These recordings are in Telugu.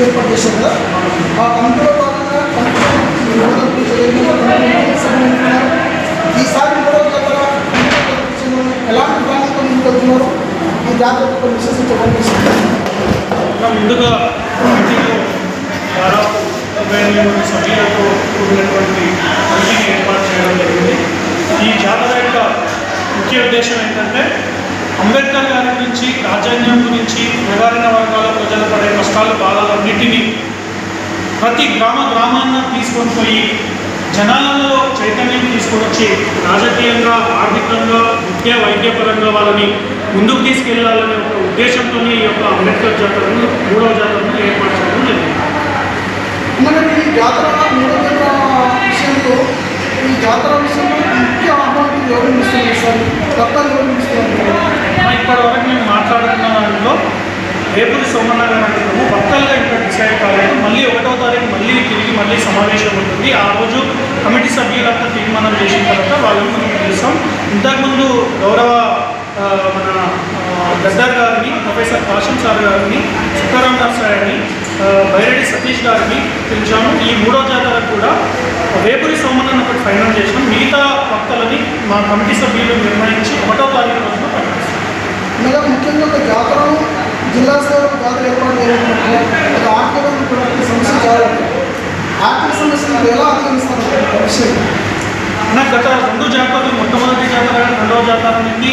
ఏర్పాటు చేశారు కదా ఆ కమిటీలో భాగంగా ఈసారి మూడో జాతర ఎలాంటి ప్లాన్తో ముందుకెళ్తున్నారు ఈ జాతర యొక్క ముందుగా దాదాపు ముప్పై ఎనిమిది సభ్యులతో కూడినటువంటి కమిటీని ఏర్పాటు చేయడం జరిగింది. ఈ జాతర యొక్క ముఖ్య ఉద్దేశం ఏంటంటే అంబేద్కర్ గారి గురించి రాజ్యాంగం గురించి నివారణ వర్గాల ప్రజలు పడే కష్టాలు బాధలన్నింటినీ ప్రతి గ్రామ గ్రామాన్న తీసుకొని పోయి జనాలలో చైతన్యం తీసుకొని వచ్చి రాజకీయంగా ఆర్థికంగా విద్య వైద్యపరంగా వాళ్ళని ముందుకు తీసుకెళ్ళాలనే ఒక ఉద్దేశంతోనే ఈ యొక్క అంబేద్కర్ జాతరను మూడవ జాతరను ఏర్పాటు చేయడం జరిగింది. మరి ఈ జాతర మూడో విషయంలో ఈ జాతర విషయంలో ఎవరు మిస్ చేస్తారు కొత్తలు ఎవరు ఇస్తున్నారు ఇప్పటి వరకు మేము మాట్లాడుతున్న దాంట్లో రేపుది సోమన్న గారు అంటున్నాము ఇంకా డిసైడ్ కాలేదు. మళ్ళీ ఒకటో తారీఖు మళ్ళీ తిరిగి మళ్ళీ సమావేశం ఉంటుంది. ఆ రోజు కమిటీ సభ్యులంతా తీర్మానం చేసిన తర్వాత వాళ్ళని మనం పిలుస్తాం ఇంతకుముందు గౌరవ మన గద్దర్ గారిని ప్రొఫెసర్ కాశం సార్ గారిని సుఖరాం దాస్ గారిని బైరెడ్డి సతీష్ గారిని పిలిచాము. ఈ మూడో జాతరకు కూడా వేపురి సోమన్నను ఒకటి ఫైనల్ చేసినాం. మిగతా భక్తులని మా కమిటీ సభ్యులు నిర్ణయించి ఒకటో తారీఖు రోజున ప్రకటిస్తాం అనగా ముఖ్యంగా ఒక జాతరను జిల్లా స్థాయిలో జాతర ఏర్పాటు చేయాలనుకుంటే ఒక సమస్య చాలా. ఆర్థిక సమస్యలు ఎలా అధిగమిస్తారు ఆ విషయం. నా గత రెండు జాతరలు మొట్టమొదటి జాతర రెండవ జాతర నుండి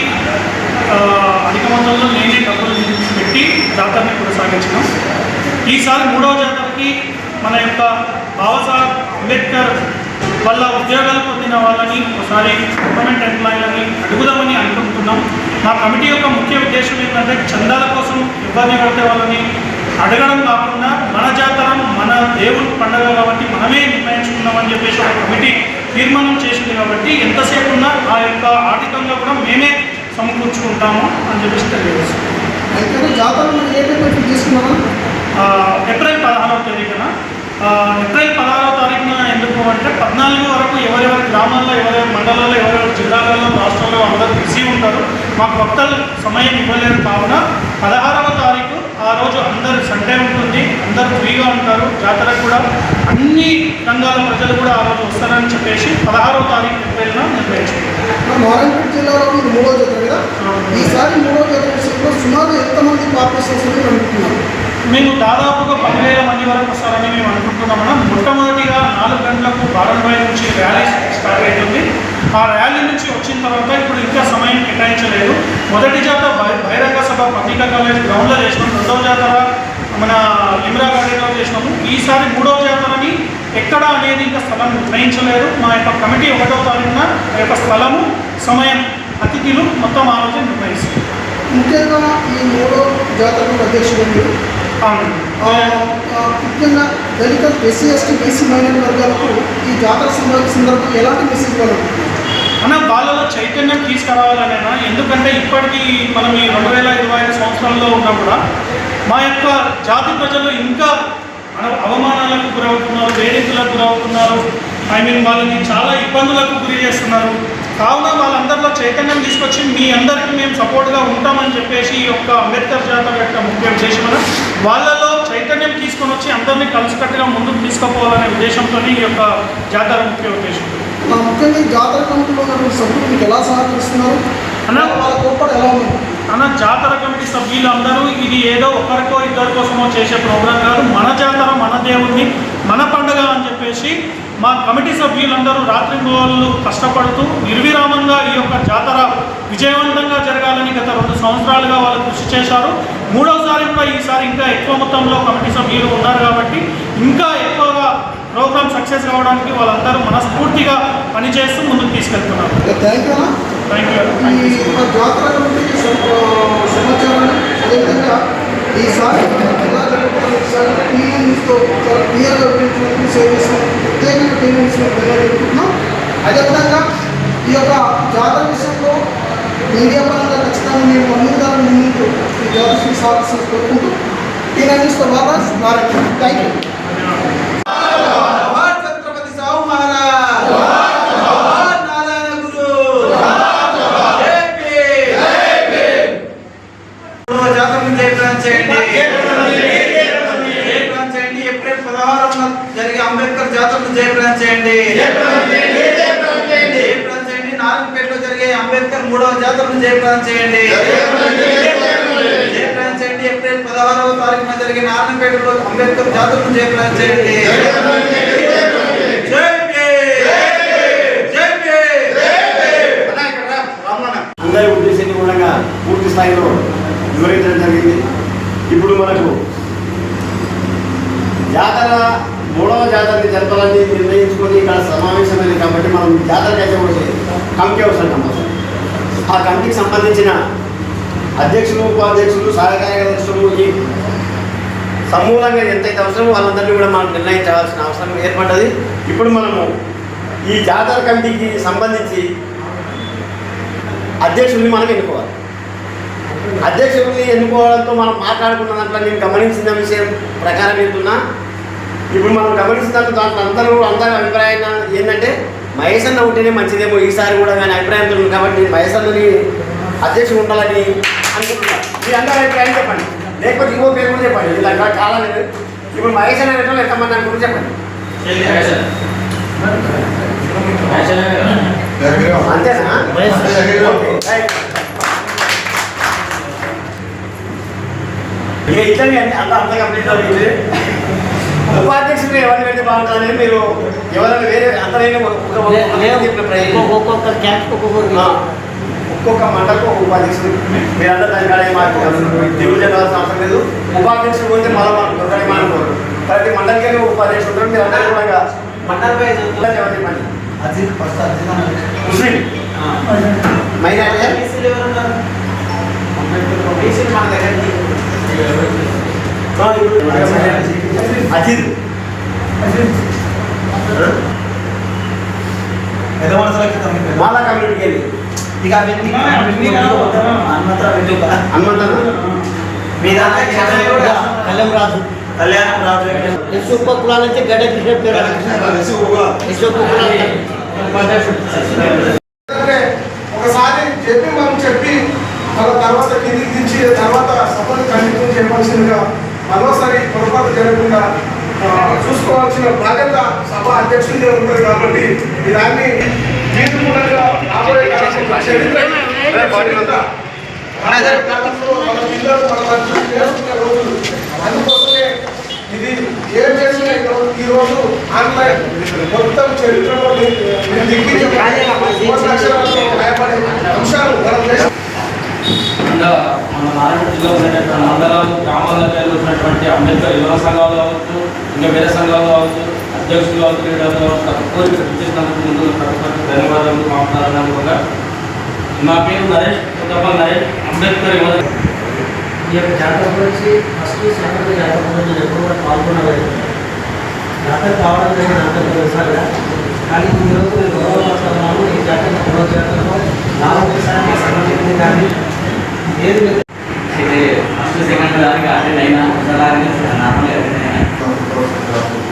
అధిక మొత్తంలో నేనే డబ్బులు పెట్టి జాతరని కొనసాగించినాం ఈసారి మూడవ జాతరకి మన యొక్క బాబాసాహెబ్ అంబేద్కర్ వల్ల ఉద్యోగాలు పొందిన వాళ్ళని ఒకసారి గవర్నమెంట్ ఎంప్లాయీలని అడుగుదామని అనుకుంటున్నాం. మా కమిటీ యొక్క ముఖ్య ఉద్దేశం ఏంటంటే చందాల కోసం ఇబ్బంది పడితే వాళ్ళని అడగడం కాకుండా మన జాతర మన దేవుని పండగ కాబట్టి మనమే నిర్ణయించుకున్నామని చెప్పేసి ఒక కమిటీ తీర్మానం చేసింది కాబట్టి ఎంతసేపు ఉన్నా ఆ యొక్క ఆర్థికంగా కూడా మేమే సమకూర్చుకుంటాము అని చెప్పేసి తెలియజేస్తాం అయితే జాతర ఏ టైప్ తీసుకున్నారా ఆ, ఏప్రిల్ పదహారవ తేదీన ఏప్రిల్ పదహారవ తారీఖున ఎందుకు అంటే పద్నాలుగు వరకు ఎవరెవరి గ్రామాల్లో ఎవరెవరి మండలాల్లో ఎవరెవరి జిల్లాలలో రాష్ట్రాల్లో అందరూ బిజీ ఉంటారు. మాకు భక్తులు సమయం ఇవ్వలేరు కావున పదహారవ తారీఖు ఆ రోజు అందరు సండే ఉంటుంది. అందరూ ఫ్రీగా ఉంటారు జాతర కూడా అన్ని రంగాల ప్రజలు కూడా ఆ రోజు వస్తారని చెప్పేసి పదహారవ తారీఖు నిర్ణయించుకుంటారు నారాయణపేట జిల్లాలో ఇది మూడో జాతర కదా? ఈసారి మూడో జాతర విషయంలో సుమారు ఎంతమంది పాపులేషన్స్ అనుకుంటున్నారు? మేము దాదాపుగా పదివేల మంది వరకు వస్తారని మేము అనుకుంటున్నామన్నా మొట్టమొదటిగా నాలుగు గంటలకు బాలన్బాయ్ నుంచి ర్యాలీ స్టార్ట్ అవుతుంది. ఆ ర్యాలీ నుంచి వచ్చిన తర్వాత ఇప్పుడు ఇంకా సమయం కేటాయించలేదు. మొదటి జాతర బహిరంగ సభ పత్రికా కాలేజ్ గ్రౌండ్లో చేసినాం. రెండవ జాతర మన లిమ్రా గార్డెన్లో చేసినాము. ఈసారి మూడవ జాతరని ఎక్కడ అనేది ఇంకా స్థలం నిర్ణయించలేదు. మా యొక్క కమిటీ ఒకటో తారీఖున ఆ యొక్క స్థలము సమయం అతిథులు మొత్తం ఆ రోజు నిర్ణయిస్తారు ముఖ్యంగా ఈ మూడో జాతరకు అధ్యక్షుడు ఆ, ముఖ్యంగా దళిత ఎస్సీ ఎస్టీ బీసీ మైనారిటీ వర్గాలకు ఈ జాతర సందర్భ ఎలాంటి మెసేజ్ ఇవ్వాలనుకుంటున్నారు అన్న వాళ్ళలో చైతన్యం తీసుకురావాలనేనా? ఎందుకంటే ఇప్పటికీ మనం ఈ రెండు వేల ఇరవై ఐదు సంవత్సరంలో ఉన్నా కూడా మా యొక్క జాతి ప్రజలు ఇంకా అన- అవమానాలకు గురవుతున్నారు వేధింపులకు గురవుతున్నారు. ఐ మీన్ వాళ్ళని చాలా ఇబ్బందులకు గురి చేస్తున్నారు. కావున వాళ్ళందరిలో చైతన్యం తీసుకొచ్చి మీ అందరికీ మేము సపోర్ట్గా ఉంటామని చెప్పేసి ఈ యొక్క అంబేద్కర్ జాతర యొక్క ముఖ్య ఉద్దేశం వాళ్ళలో చైతన్యం తీసుకొని వచ్చి అందరినీ కలిసికట్టుగా ముందుకు తీసుకుపోవాలనే ఉద్దేశంతో ఈ యొక్క జాతర ముఖ్య ఉద్దేశం. ముఖ్యంగా జాతర కమిటీలో సభ్యులు మీకు ఎలా సహకరిస్తున్నారు? అన్న? వాళ్ళ ఎలా ఉంది అన్న జాతర కమిటీ సభ్యులు అందరూ ఇది ఏదో ఒకరికో ఇద్దరి కోసమో చేసే ప్రోగ్రాం కాదు. మన జాతర మన దేవుణ్ణి మన పండుగ అని చెప్పేసి మా కమిటీ సభ్యులందరూ రాత్రి వాళ్ళు కష్టపడుతూ నిర్విరామంగా ఈ యొక్క జాతర విజయవంతంగా జరగాలని గత రెండు సంవత్సరాలుగా వాళ్ళు కృషి చేశారు. మూడవసారి కూడా ఈసారి ఇంకా ఎక్కువ మొత్తంలో కమిటీ సభ్యులు ఉన్నారు కాబట్టి ఇంకా ఎక్కువగా ప్రోగ్రామ్ సక్సెస్ కావడానికి వాళ్ళందరూ మనస్ఫూర్తిగా పనిచేస్తూ ముందుకు తీసుకెళ్తున్నారు. థ్యాంక్ యూ అన్న థ్యాంక్ యూ ఈ యొక్క జాతర కమిటీ సమ- సమాచారాన్ని అదేవిధంగా ఈసారి ఎలా జరుగుతుందో ఈసారి టీవీ న్యూస్తో చాలా క్లియర్గా వివరించినట్టు సేవ్ చేసిన ప్రత్యేకంగా టీవీ న్యూస్లో వెళ్ళాలనుకుంటున్నాం అదేవిధంగా ఈ యొక్క జాతర విషయంలో మీడియా పరంగా ఖచ్చితంగా మేము అన్ని విధాలను ముందు ఈ జాతరని సాధిస్తూ కోరుకుంటూ. టీఎన్ఎస్ ద్వారా థ్యాంక్ యూ జవహర్ ఛత్రపతి సాహు మహారాజ్ జవహర్ నారాయణ గురు జై భీమ్. మూడవ జాతరను జయప్రదం చేయండి జయప్రదం చేయండి ఏప్రిల్ పదహారున జరిగే అంబేద్కర్ జాతరను జయప్రదం చేయండి జయప్రదం చేయండి నారాయణపేటలో జరిగే అంబేద్కర్ మూడవ జాతరను జయప్రదం చేయండి జయప్రదం చేయండి ఏప్రిల్ పదహారవ తారీఖున జరిగే నారాయణపేటలో అంబేద్కర్ జాతరను జయప్రదం చేయండి. అందరి కూడా పూర్తి స్థాయిలో వివరించడం జరిగింది. ఇప్పుడు మనకు జాతర మూడవ జాతరని జరపాలని నిర్ణయించుకొని ఇక్కడ సమావేశమైంది కాబట్టి మనం జాతరకి అయితే ఒకటి కమిటీ అవసరం కంపల్సరీ ఆ కమిటీకి సంబంధించిన అధ్యక్షులు ఉపాధ్యక్షులు సహాయ కార్యదర్శులు ఈ సమూలంగా ఎంతైతే అవసరమో వాళ్ళందరినీ కూడా మనం నిర్ణయించవలసిన అవసరం ఏర్పడ్డది. ఇప్పుడు మనము ఈ జాతర కమిటీకి సంబంధించి అధ్యక్షుడిని మనం ఎన్నుకోవాలి. అధ్యక్షుడిని ఎన్నుకోవడంతో మనం మాట్లాడుకున్న దాంట్లో నేను గమనించిన విషయం ప్రకారం ఏంటున్నా ఇప్పుడు మనం గమనిస్తున్న దాంట్లో దాంట్లో అందరూ అందరి అభిప్రాయం ఏంటంటే మహేష్ అన్న ఉంటేనే మంచిదేమో ఈసారి కూడా నేను అభిప్రాయంతో కాబట్టి మహేష్ అన్నని అధ్యక్షుడు ఉండాలని అనుకుంటున్నాను మీ అందరి అభిప్రాయం చెప్పండి. లేకపోతే ఇంకో పేరు కూడా చెప్పండి. ఇలా చాలా లేదు. ఇప్పుడు మహేష్ అన్న పెట్టాలి ఎంతమంది అనుకుంటే చెప్పండి. అంతేనా. ఇక ఇట్లనే అండి అంత అంత కంప్లీట్ అవుతుంది. ఉపాధ్యక్షులు ఎవరిని పెడితే బాగుంటుందని మీరు ఎవరైనా వేరే ప్రయోజనం ఒక్కొక్క క్యాస్ట్ ఒక్కొక్కరు ఆ, ఒక్కొక్క మండలకు ఒక ఉపాధ్యక్షుడు మీరందరూ దాని కాడ మాకు దిగులు చెందాల్సిన అవసరం లేదు. ఉపాధ్యక్షుడు పోతే మళ్ళీ మనం దొరకని అనుకోరు ప్రతి మండలికి ఒక ఉపాధ్యక్షుడు ఉంటారు మీరు అందరూ కూడా మండల్ చెప్పండి ముస్లిం. మైనారిటీ అజిత్. పెద్ద కమ్యూనిటీకి వెళ్ళి. ఇక అవన్నీ అవన్నీ అన్నత వెతుక హనుమంతన్న మీ దాంట్లో కళ్యాణ్ రాజు. కళ్యాణం రాజు. యశోప కులాల నుంచి గడ్డ కృష్ణ పేరు. యశోప కులాల అంటే ఒకసారి చెప్పి మనం చెప్పి మన తర్వాత కిందికి దించి తర్వాత సభను కంటిన్యూ చేయవలసిందిగా మరోసారి పొరపాటు జరగకుండా చూసుకోవాల్సిన బాధ్యత సభ అధ్యక్షుడిగా ఉంటుంది కాబట్టి దాన్ని మూలంగా రాబోయే కాలంలో చరిత్ర అందుకోసమే ఇది ఏం చేసిన ఈ రోజు ఆన్లైన్. మొత్తం చరిత్రలో భయపడే అంశాలు మన దేశం మన నారాయణ జిల్లా ఉన్నటువంటి మండలాలు గ్రామాల్లో జరుగుతున్నటువంటి అంబేద్కర్ యువ సంఘాలు కావచ్చు ఇంకా వేరే సంఘాలు కావచ్చు అధ్యక్షులు కావచ్చు క్రీడలు కావచ్చు ప్రతి ఒక్కరికి ఇచ్చేసినందుకు ముందు ప్రతి ఒక్కరికి ధన్యవాదాలు మాట్లాడాలనుకోగా నా పేరు నరేష్ కొత్తపల్లి నరేష్ అంబేద్కర్ యువ ఈ యొక్క జాతర గురించి ఫస్ట్ సెకండ్ జాతర గురించి నేను ఎప్పుడు కూడా పాల్గొనలేదు. జాతర కావడం జరిగిన అంత తెలుసాగా కానీ ఈరోజు నేను గౌరవపడుతున్నాను ఈ జాతర మూడో జాతరలో నాలుగు సార్లు సంబంధించింది కానీ ఏది లేదు. ఇది ఫస్ట్ సెకండ్ దానికి అటెండ్ అయినా ఒకసారి నార్మల్ అటెండ్ అయినా. వ్యవసాయ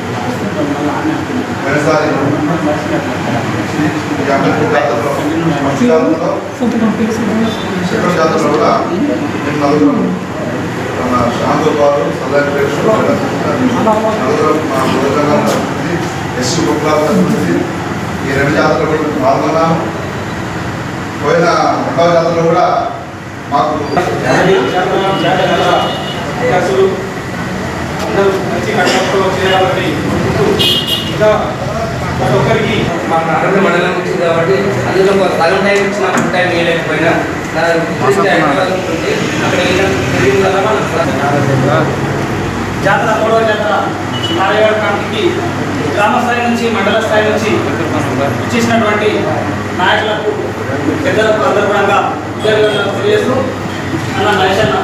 సెకండ్ జాతరలో కూడా మేము నలుగురం మన శాంతోపాలు సల్లారి నలుగురం మా మృదంగా ఎస్సీ కుక్కలాలు ఈ రెండు జాతరలు కూడా పాల్గొన్నాము పోయిన రెండవ జాతరలో కూడా మాకు అందరూ మంచి కష్టంతో వచ్చాయి ఇంకా ప్రతి ఒక్కరికి మా ప్రారంభ మండలం వచ్చింది కాబట్టి అందులో ఒక సగం టైం ఇచ్చిన ఫుల్ టైం వేయలేకపోయినా జాతర మూడవ జాతర. కార్యవర్గ కమిటీకి గ్రామ స్థాయి నుంచి మండల స్థాయి నుంచి ఇచ్చేసినటువంటి నాయకులకు పెద్దలకు అందరూ కూడా తెలియజేస్తూ అన్న మహేష్ అన్న.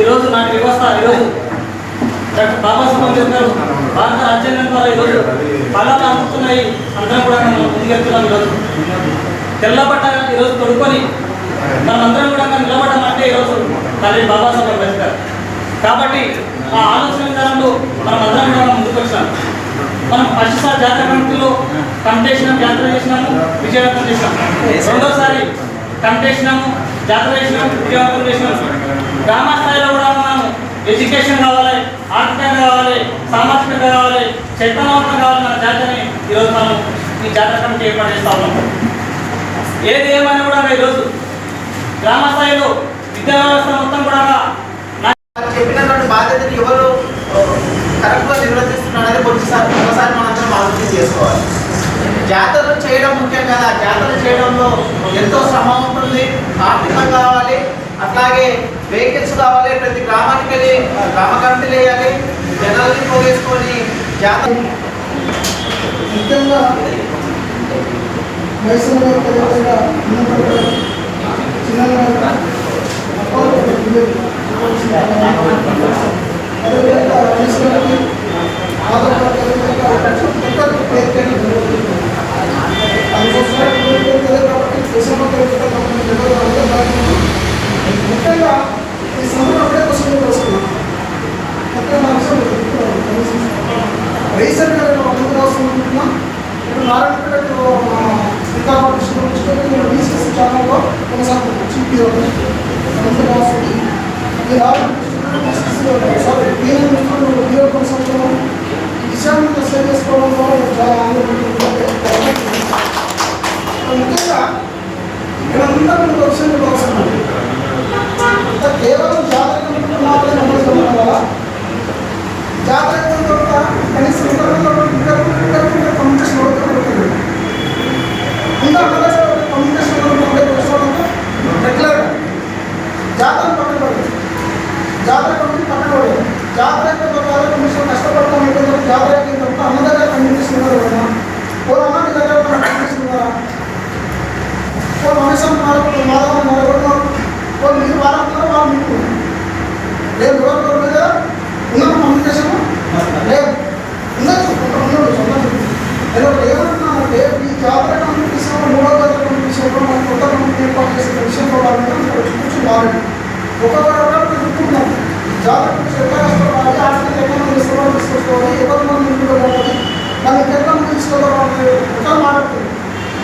ఈరోజు నాటి వ్యవస్థ ఈరోజు డాక్టర్ బాబాసాహెబ్ అంబేద్కర్ భారత రాజ్యాంగం ద్వారా ఈరోజు ఫలాలు అందుతున్నాయి అందరం కూడా మనం ముందుకెళ్తున్నాం ఈరోజు. తెల్లబట్ట ఈరోజు తొడుకొని మనమందరం కూడా నిలబడడం అంటే ఈరోజు తల్లి బాబాసాహెబ్ అంబేద్కర్. కాబట్టి ఆ ఆలోచన విధానంలో మనం అందరం కూడా ముందుకు వచ్చాం మనం ఫస్ట్సారి జాతర కమిటీలో కంటేసినాం జాతర చేసినాము విజయవంతం చేసినాం. రెండోసారి కంటేసినాము జాతర చేసినాము విజయవంతం చేసినాము. గ్రామ స్థాయిలో కూడా మనం ఎడ్యుకేషన్ కావాలి ఆర్థికంగా కావాలి సామాజికంగా కావాలి చైతన్యవంతం కావాలి మన జాతరని ఈరోజు మనం ఈ జాతర కమిటీ ఏర్పాటు చేస్తా ఉన్నాం. ఏది ఏమైనా కూడా ఈరోజు గ్రామ స్థాయిలో విద్యా వ్యవస్థ మొత్తం కూడా చెప్పినటువంటి బాధ్యతను ఎవరు కరెక్ట్గా నిర్వర్తిస్తున్నారు అనేది ఒకసారి మనందరం ఆలోచన చేసుకోవాలి. జాతరలు చేయడం ముఖ్యం కదా. జాతరలు చేయడంలో ఎంతో శ్రమ ఉంటుంది. ఆర్థికం కావాలి. అట్లాగే వెహికల్స్ కావాలి. ప్రతి గ్రామానికి వెళ్ళి గ్రామ కమిటీలు వేయాలి. జనాలని పోగేసుకొని జాతర ముఖ్యంగా మైసూరు గారు అదేవిధంగా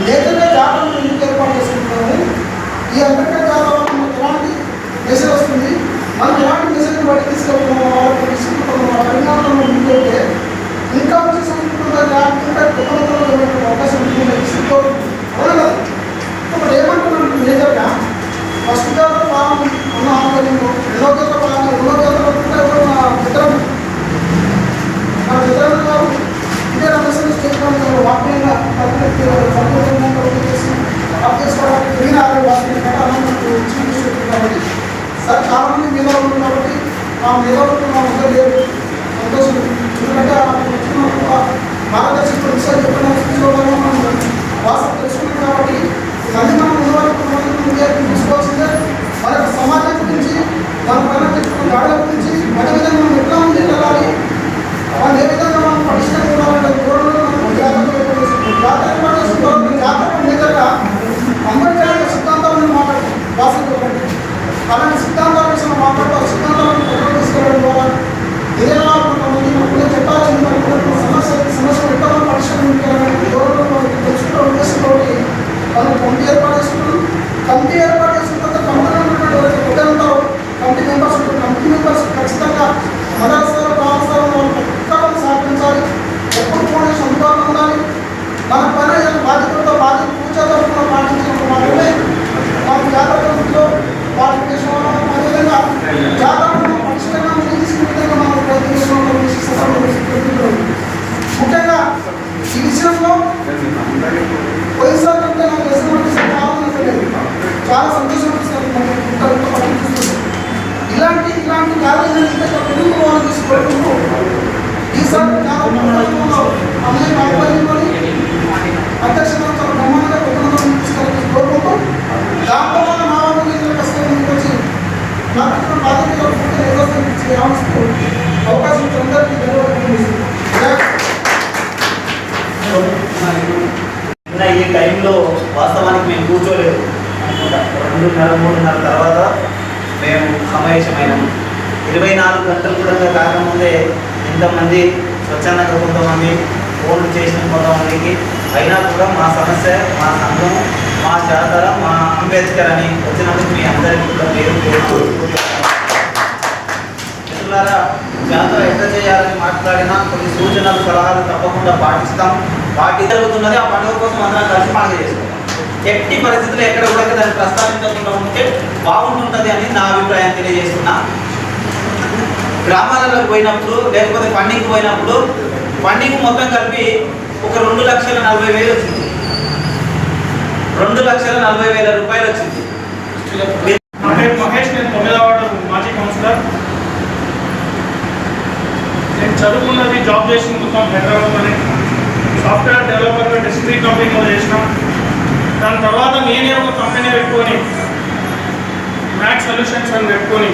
నేతగా జాతరను ఎందుకు ఏర్పాటు చేసుకుంటున్నాము ఈ అంబేద్కర్ జాతర మనకు ఎలాంటి మెసేజ్ వస్తుంది? మనం ఎలాంటి మెసేజ్ బయట తీసుకెళ్తున్నాం వాళ్ళకి తీసుకుంటున్నాం పరిణామంలో ముందుకెళ్తే ఇంకా వచ్చే సంస్కృతి ఇంకా కుటుంబంలో అవకాశం ఉంటుంది తీసుకుంటారు అవునా ఇప్పుడు ఏమంటున్నాను మేజర్గా ఫస్ట్ జాతర బాగా ఉన్న ఆందోళనలో రెండో జాతర బాగా రెండో జాతర మిత్రం నా మిత్రం గారు ఇదే రమేశ్వర స్టేట్ వాక్యంగా గ్రీన్ ఆర్డర్ వాక్యం కాబట్టి సార్ చాలా మీద ఉన్నారు కాబట్టి ఆ మీద మా ముందు లేదు. సంతోషం ఎందుకంటే మార్గదర్శకులు సార్ చెప్పిన తీసుకోవడం మనం వాస్తవం తెలుసుకున్నాం కాబట్టి మళ్ళీ మనం ముందు వరకు మనం ముందే తీసుకోవాల్సిందే మన యొక్క సమాజం గురించి మన పైన చెప్పుకున్న గాడుల గురించి అదేవిధంగా మనం ఎట్లా ఉంది వెళ్ళాలి వాళ్ళు ఏ విధంగా మనం పటిష్టంగా ఉండాలంటే దూరంలో మనం జాగ్రత్త ఏర్పడేసుకుంటాం జాగ్రత్త ఏర్పడేసుకుంటాం జాగ్రత్త మీదగా అంబేద్కర్ యొక్క సిద్ధాంతాలను మాట్లాడుతాం వాసంతో అలాంటి సిద్ధాంతాల విషయంలో మాట్లాడుతూ ఆ సిద్ధాంతాలను ప్రజలు తీసుకెళ్ళడం ద్వారా ఏదైనా కొంతమంది మనకు చెప్పాల్సింది మనకు సమస్య సమస్య ఎట్లా మనం పరిష్కరించాలని దూరంలో మనకు తెలుసుకున్న ఉద్దేశంతో మనం కమిటీ ఏర్పాటు చేసుకున్నాం కమిటీ ఏర్పాటు చేసుకున్న తర్వాత కమిటీలో ఉన్నటువంటి ఎవరైతే పెద్దలు ఉంటారో కమిటీ మెంబర్స్ ఉంటారు కమిటీ మెంబర్స్ ఖచ్చితంగా మదర్సాలు కావాల్సిన వాళ్ళు ఎక్కడ సహకరించాలి ఎప్పుడు ఫౌండేషన్ అందుబాటులో ఉండాలి మన పైన ఏదైనా బాధ్యతలతో బాధ్యత పూజాదారులు పాటించినప్పుడు మాత్రమే మన జాతకంలో పాటించేసిన అదేవిధంగా జాతకంలో పటిష్టంగా ముందు తీసుకునే విధంగా మనం ప్రయత్నిస్తున్నాం ముఖ్యంగా ఈ విషయంలో పోయినసారి కంటే నాకు వేసినటువంటి చాలా నచ్చలేదు చాలా సంతోషం అనిపిస్తుంది మనకి ఇంత ఇంత పట్టించుకుంటుంది ఇలాంటి ఇలాంటి కార్యాలయాలు ఇంకా పెరుగు వాళ్ళని తీసుకుంటూ ఈసారి చాలా ప్రమాదంలో అన్నయ్య ఆధ్వర్యంలోని అధ్యక్షులు చాలా బ్రహ్మాండంగా పెద్దలను తీసుకెళ్ళి కోరుకుంటూ దాంట్లో మన నాలుగు కష్టం ముందుకు వచ్చి నాకు ఇక్కడ బాధ్యతగా పూర్తి నిర్వహించి ఆవిస్తూ అవకాశం ఇచ్చిన అందరికీ ధన్యవాదాలు నిన్న ఈ టైంలో వాస్తవానికి మేము కూర్చోలేదు. అనుకుంటా రెండున్నర మూడున్నర తర్వాత మేము సమావేశమైనాము. ఇరవై నాలుగు గంటలు కూడా కాకముందే ఇంతమంది స్వచ్ఛందంగా కొంతమంది ఫోన్లు చేసిన కొంతమందికి అయినా కూడా మా సమస్య మా సంఘం మా శాతర మా అంబేద్కర్ అని వచ్చినందుకు మీ అందరికీ కూడా పేరు మిత్రులారా జాతర ఎంత చేయాలని మాట్లాడినా కొన్ని సూచనలు సలహాలు తప్పకుండా పాటిస్తాం. పాటి జరుగుతున్నది ఆ పండుగ కోసం అందరం కలిసి పండుగ చేస్తాం. ఎట్టి పరిస్థితుల్లో ఎక్కడ కూడా దాన్ని ప్రస్తావించకుండా ఉంటే బాగుంటుంటుంది అని నా అభిప్రాయం తెలియజేస్తున్నా. గ్రామాలలో పోయినప్పుడు లేకపోతే ఫండింగ్ పోయినప్పుడు ఫండింగ్ మొత్తం కలిపి ఒక రెండు లక్షల నలభై వేలు వచ్చింది. రెండు లక్షల నలభై వేల రూపాయలు వచ్చింది. మహేష్ నేను తొమ్మిదవ మాజీ కౌన్సిలర్. నేను చదువుకున్నది జాబ్ చేసిన మొత్తం హైదరాబాద్లోనే సాఫ్ట్వేర్ డెవలపర్గా డిస్ట్రీ కంపెనీలో చేసినాం. దాని తర్వాత నేనే ఒక కంపెనీ పెట్టుకొని మ్యాక్స్ సొల్యూషన్స్ అని పెట్టుకొని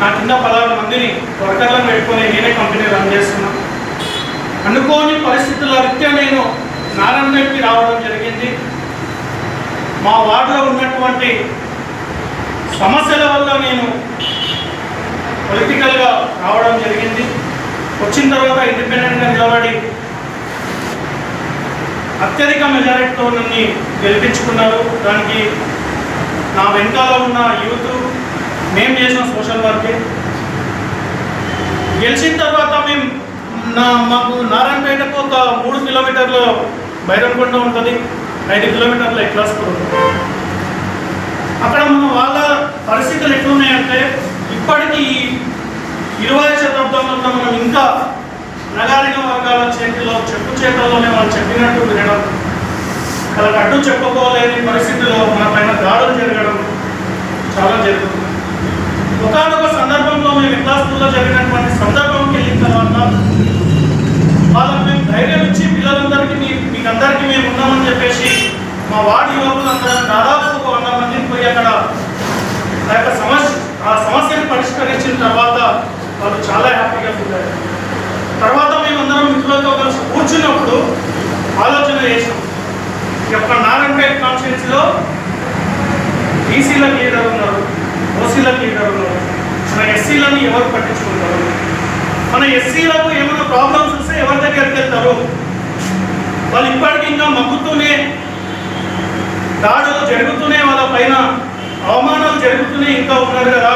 నా కింద పదహారు మందిని వర్కర్లను పెట్టుకొని నేనే కంపెనీ రన్ చేస్తున్నా. అనుకోని పరిస్థితుల రీత్యా నేను నారాయణకి రావడం జరిగింది. మా వార్డులో ఉన్నటువంటి సమస్యల వల్ల నేను పొలిటికల్గా రావడం జరిగింది. వచ్చిన తర్వాత ఇండిపెండెంట్గా నిలబడి అత్యధిక మెజారిటీతో నన్ను గెలిపించుకున్నారు. దానికి నా వెనకాల ఉన్న యూత్ మేము చేసిన సోషల్ వర్కే. గెలిచిన తర్వాత మేము నా మాకు నారాయణపేటకు ఒక మూడు కిలోమీటర్లు బైరంకొండ ఉంటుంది. ఐదు కిలోమీటర్ల ఎక్లాస్పూర్ అక్కడ మన వాళ్ళ పరిస్థితులు ఎట్లున్నాయంటే ఇప్పటికీ ఇరవై శతాబ్దంలో మనం ఇంకా నగారిక వర్గాల చేతిలో చెప్పు చేతల్లోనే వాళ్ళు చెప్పినట్టు వినడం వాళ్ళకి అడ్డు చెప్పుకోలేని పరిస్థితిలో మన పైన దాడులు జరగడం చాలా జరుగుతుంది. ఒకనొక సందర్భంలో మేము ఎక్లాస్పూర్లో జరిగినటువంటి సందర్భంకి వెళ్ళిన తర్వాత వాళ్ళకి మేము ధైర్యం ఇచ్చి పిల్లలందరికీ మీ మీకు అందరికీ మేము ఉన్నామని చెప్పేసి మా వార్డు యువకులందరం దాదాపు ఒక వంద మందికి పోయి అక్కడ ఆ యొక్క సమస్య ఆ సమస్యను పరిష్కరించిన తర్వాత వాళ్ళు చాలా హ్యాపీగా ఫీల్ అయ్యారు. తర్వాత మేమందరం మిత్రులతో కలిసి కూర్చున్నప్పుడు ఆలోచన చేసాం ఈ యొక్క నారాయణపేట కాన్స్టిట్యున్సీలో బీసీలకు లీడర్ ఉన్నారు ఓసీలకు లీడర్ ఉన్నారు మన ఎస్సీలను ఎవరు పట్టించుకుంటారు మన ఎస్సీలకు ఏమైనా ప్రాబ్లమ్స్ వస్తే ఎవరి దగ్గరికి వెళ్తారు? వాళ్ళు ఇప్పటికి ఇంకా మగ్గుతూనే దాడులు జరుగుతూనే వాళ్ళ పైన అవమానాలు జరుగుతూనే ఇంకా ఉన్నారు కదా.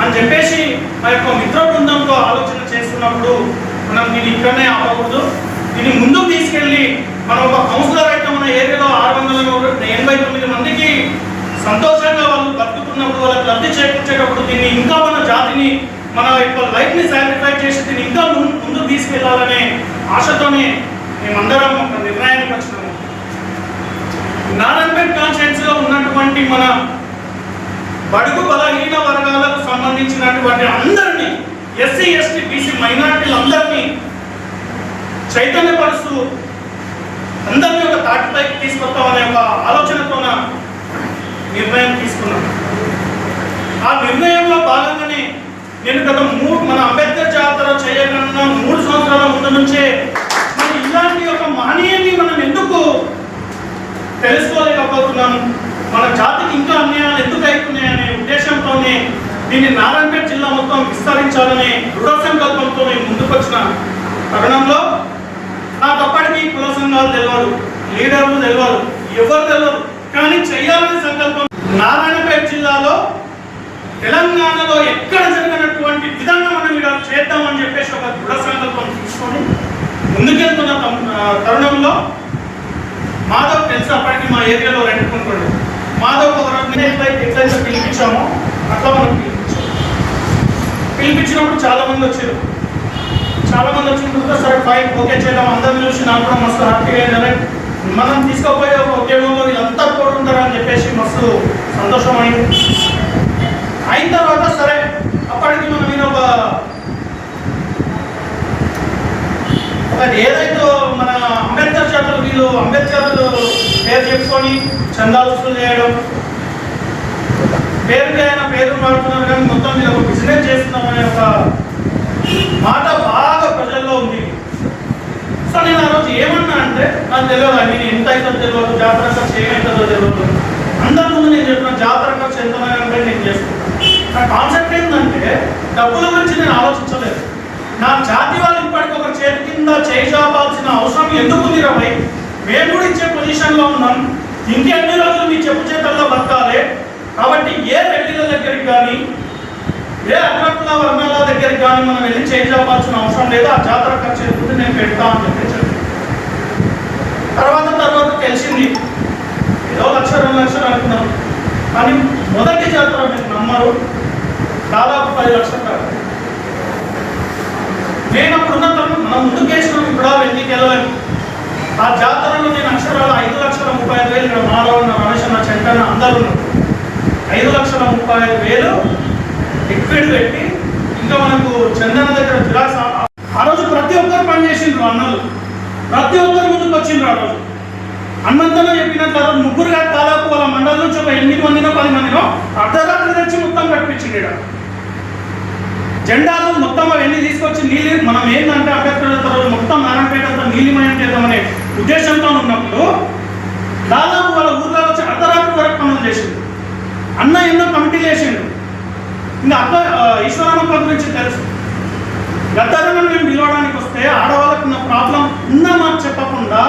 అని చెప్పేసి మా యొక్క మిత్ర బృందంతో ఆలోచన చేస్తున్నప్పుడు మనం దీన్ని ఇక్కడనే ఆపకూడదు. దీన్ని ముందుకు తీసుకెళ్ళి మనం ఒక కౌన్సిలర్ అయితే మన ఏరియాలో ఆరు వందల ఎనభై తొమ్మిది మందికి సంతోషంగా వాళ్ళు బతుకుతున్నప్పుడు వాళ్ళకి లబ్ధి చేకూర్చేటప్పుడు దీన్ని ఇంకా మన జాతిని మన యొక్క లైఫ్ని సాక్రిఫై చేసి దీన్ని ఇంకా ముందు ముందుకు తీసుకెళ్ళాలనే ఆశతోనే మేమందరం ఒక నిర్ణయానికి వచ్చినాము. నారాయణపేట కాన్స్టిట్యున్సీ లో ఉన్నటువంటి మన బడుగు బలహీన వర్గాలకు సంబంధించినటువంటి అందరినీ ఎస్సీ ఎస్టీ బీసీ మైనార్టీలందరినీ చైతన్యపరుస్తూ అందరినీ ఒక తాటిపైకి తీసుకొస్తామనే ఒక ఆలోచనతోన నిర్ణయం తీసుకున్నాం ఆ నిర్ణయంలో భాగంగానే నేను గత మూడు మన అంబేద్కర్ జాతర చేయకుండా మూడు సంవత్సరాల ముందు నుంచే మన ఇలాంటి ఒక మానీయాన్ని మనం ఎందుకు తెలుసుకోలేకపోతున్నాం మన జాతికి ఇంకా అన్యాయాలు దీన్ని నారాయణపేట జిల్లా మొత్తం విస్తరించాలనే దృఢ సంకల్పంతో నేను ముందుకొచ్చిన తరుణంలో నాకు అప్పటికి కుల సంఘాలు తెలియదు లీడర్లు తెలియదు ఎవరు తెలియదు కానీ చేయాలనే సంకల్పం నారాయణపేట జిల్లాలో తెలంగాణలో ఎక్కడ జరిగినటువంటి విధంగా మనం ఇలా చేద్దామని చెప్పేసి ఒక దృఢ సంకల్పం తీసుకొని ముందుకెళ్తున్న తరుణంలో మాధవ్ తెలిసి అప్పటికి మా ఏరియాలో రెండుకుంటుండే మాధవ్ ఒక ఎట్లయితే ఎట్లయితే పిలిపించామో అట్లా మనం పిలిపించినప్పుడు చాలా మంది వచ్చారు. చాలా మంది వచ్చిన తర్వాత సరే ఫైన్ ఓకే చేద్దాం అందరిని చూసి నాకు కూడా మస్తు హ్యాపీగా అయిందని మనం తీసుకోపోయే ఒక ఉద్యోగంలో వీళ్ళంతా కోరుకుంటారని చెప్పేసి మస్తు సంతోషమైంది అయిన తర్వాత సరే అప్పటికి మనం మీద ఒక ఏదైతే మన అంబేద్కర్ చేతలు వీళ్ళు అంబేద్కర్ పేరు చెప్పుకొని చందాలు వసూలు చేయడం పేరుకి ఆయన పేరు మారుతున్నారు కానీ మొత్తం మీద ఒక బిజినెస్ చేస్తున్నామనే ఒక మాట బాగా ప్రజల్లో ఉంది. సో నేను ఆ రోజు ఏమన్నా అంటే నాకు తెలియదు నేను ఎంత అవుతుందో తెలియదు జాతర ఖర్చు ఏమవుతుందో తెలియదు. అందరి ముందు నేను చెప్పిన జాతర ఖర్చు ఎంత అంటే నేను చేసుకుంటాను నా కాన్సెప్ట్ ఏంటంటే డబ్బుల గురించి నేను ఆలోచించలేదు. నా జాతి వాళ్ళు ఇప్పటికి ఒక చేతి కింద చేయి అవసరం ఎందుకు ఉంది రవై మేము కూడా ఇచ్చే పొజిషన్లో ఉన్నాం. ఇంకెన్ని రోజులు మీ చెప్పు చేతల్లో బతకాలి కాబట్టి ఏ రెడ్డిల దగ్గరికి కానీ ఏ అగ్రకుల వర్ణాల దగ్గరికి కానీ మనం వెళ్ళి చేంజ్ అవ్వాల్సిన అవసరం లేదు. ఆ జాతర ఖర్చు ఎప్పుడు నేను పెడతా అని చెప్పి తర్వాత తర్వాత తెలిసింది. ఏదో లక్ష రెండు లక్షలు అనుకున్నాం. కానీ మొదటి జాతర మీరు నమ్మరు. దాదాపు పది లక్షలు కాదు. నేను అప్పుడున్న తను మనం ముందుకు వేసినాం. ఇప్పుడు వెళ్ళికి వెళ్ళలేము ఆ జాతరలో నేను అక్షరాలు ఐదు లక్షల ముప్పై ఐదు వేలు ఇక్కడ మాధవ్ ఉన్న రమేష్ నా చెంటన్న అందరూ ఐదు లక్షల ముప్పై ఐదు వేలు లిక్విడ్ పెట్టి ఇంకా మనకు చందన దగ్గర జిరాక్స్ ఆ- రోజు ప్రతి ఒక్కరు పని చేసిండ్రు అన్నలు. ప్రతి ఒక్కరు ముందుకు వచ్చిండ్రు ఆ రోజు. హనుమంతలో చెప్పిన తర్వాత ముగ్గురు కాదు దాదాపు వాళ్ళ మండలం నుంచి ఒక ఎనిమిది మందినో పది మందినో అర్ధరాత్రి తెచ్చి మొత్తం కట్టించింది ఇక్కడ జెండాలు మొత్తం అవన్నీ తీసుకొచ్చి నీళ్ళు మనం ఏంటంటే అంబేద్కర్ రోజు మొత్తం నారాయణపేట అంతా నీలిమయం చేద్దామనే ఉద్దేశంతో ఉన్నప్పుడు దాదాపు వాళ్ళ ఊర్లో వచ్చి అర్ధరాత్రి వరకు పనులు చేసిండు. అన్న ఎన్నో కమిటీలు వేసిండు. ఇది అక్క ఆ, గురించి తెలుసు. గద్దరణం మేము పిలవడానికి వస్తే ఆడవాళ్ళకు ఉన్న ప్రాబ్లం ఉన్నా మాకు చెప్పకుండా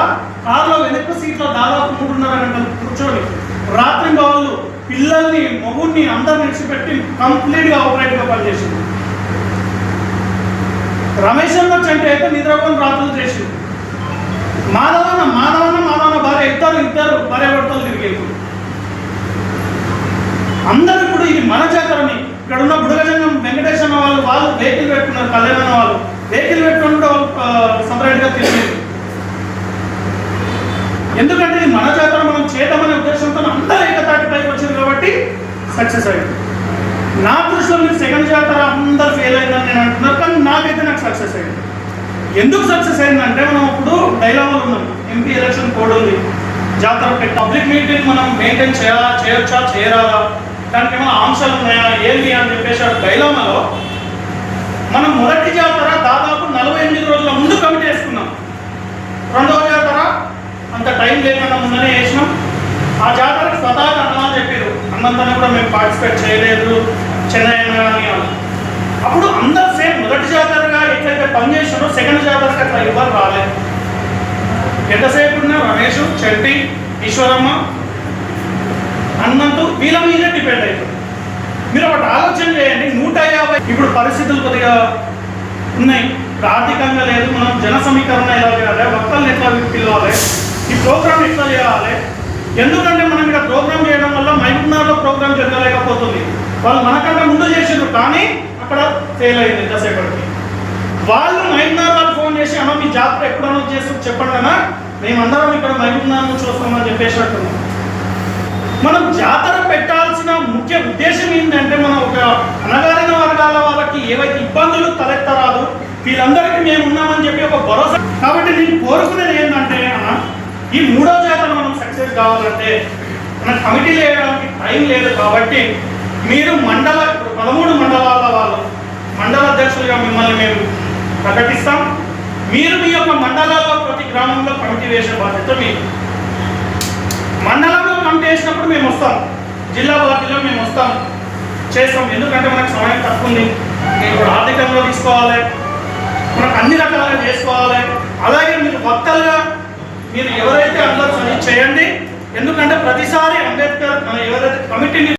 కారులో వెనక సీట్లో దాదాపు మూడున్నర గంటలు కూర్చొని రాత్రి వాళ్ళు పిల్లల్ని మొగుడిని అందరిని విడిచిపెట్టి కంప్లీట్గా ఆపరేట్గా పనిచేసింది. రమేష్ అన్న చంటి అయితే నిద్రపోని రాత్రులు చేసింది. మాధవన మాధవన మాధవన భార్య ఇద్దరు ఇద్దరు భార్య భర్తలు తిరిగేది. అందరూ ఇప్పుడు ఇది మన చేతరని ఇక్కడ ఉన్న బుడగజంగం వెంకటేశ్వర వాళ్ళు వాళ్ళు వెహికల్ పెట్టుకున్నారు కళ్యాణ వాళ్ళు. వెహికల్ పెట్టుకుని కూడా సపరేట్ తెలియదు ఎందుకంటే ఇది మన జాతర మనం చేద్దామనే ఉద్దేశంతో అందరూ ఏకతాటి పైకి వచ్చింది కాబట్టి సక్సెస్ అయింది. నా దృష్టిలో మీరు సెకండ్ జాతర అందరు ఫెయిల్ అయిందని నేను అంటున్నారు కానీ నాకైతే నాకు సక్సెస్ అయింది. ఎందుకు సక్సెస్ అయిందంటే మనం ఇప్పుడు డైలాగులు ఉన్నాం. ఎంపీ ఎలక్షన్ కోడ్ ఉంది. జాతర పబ్లిక్ మీటింగ్ మనం మెయింటైన్ చేయాలా చేయొచ్చా చేయరాదా? దానికి ఏమైనా ఆంక్షలు ఉన్నాయా? ఏంటి అని చెప్పేసి ఆ డైలామాలో మనం మొదటి జాతర దాదాపు నలభై ఎనిమిది రోజుల ముందు కమిటీ వేసుకున్నాం. రెండవ జాతర అంత టైం లేకుండా ముందనే వేసినాం. ఆ జాతరకు స్వతహాగా అన్నా చెప్పారు. అన్నంతనే కూడా మేము పార్టిసిపేట్ చేయలేదు. చెన్నై అన్న కానీ అని. అప్పుడు అందరు సేమ్ మొదటి జాతరగా ఎట్లయితే పనిచేసారో సెకండ్ జాతరకి అట్లా ఎవరు రాలేదు. ఎంతసేపు ఉన్నా రమేష్ చెట్టి ఈశ్వరమ్మ అన్నంత వీళ్ళ మీద డిపెండ్ అవుతుంది మీరు ఒకటి ఆలోచన చేయండి నూట యాభై ఇప్పుడు పరిస్థితులు కొద్దిగా ఉన్నాయి. ఆర్థికంగా లేదు మనం జన సమీకరణ ఎలా చేయాలి వక్తల్ని ఎట్లా పిలవాలి ఈ ప్రోగ్రామ్ ఎట్లా చేయాలి? ఎందుకంటే మనం ఇక్కడ ప్రోగ్రామ్ చేయడం వల్ల మహబూబ్నగర్లో ప్రోగ్రామ్ జరగలేకపోతుంది. వాళ్ళు మనకంటే ముందు చేసిండ్రు కానీ అక్కడ ఫెయిల్ అయింది ఎంతసేపటికి. వాళ్ళు మహబూబ్నగర్ వాళ్ళు ఫోన్ చేసి అమ్మ మీ జాతర ఎప్పుడు అనౌన్స్ చేసి చెప్పండి అన్న. మేమందరం ఇక్కడ మహబూబ్నగర్ నుంచి వస్తామని చెప్పేసి అంటున్నాం మనం జాతర పెట్టాల్సిన ముఖ్య ఉద్దేశం ఏంటంటే మనం ఒక అనగారిన వర్గాల వాళ్ళకి ఏవైతే ఇబ్బందులు తలెత్తరాదు వీళ్ళందరికీ మేము ఉన్నామని చెప్పి ఒక భరోసా. కాబట్టి నేను కోరుకునేది ఏంటంటే అన్న ఈ మూడో జాతర మనం సక్సెస్ కావాలంటే మన కమిటీ వేయడానికి టైం లేదు కాబట్టి మీరు మండల పదమూడు మండలాల వాళ్ళు మండల అధ్యక్షులుగా మిమ్మల్ని మేము ప్రకటిస్తాం. మీరు మీ యొక్క మండలాల్లో ప్రతి గ్రామంలో కమిటీ వేసే బాధ్యత మీరు మండలంలో కమిటీ వేసినప్పుడు మేము వస్తాం. జిల్లా పార్టీలో మేము వస్తాం. చేస్తాం. ఎందుకంటే మనకు సమయం తక్కువ ఉంది. ఇప్పుడు ఆర్థికంగా తీసుకోవాలి. మనకు అన్ని రకాలుగా చేసుకోవాలి. అలాగే మీరు వక్తలుగా మీరు ఎవరైతే అందరూ చేయండి. ఎందుకంటే ప్రతిసారి అంబేద్కర్ మన ఎవరైతే కమిటీని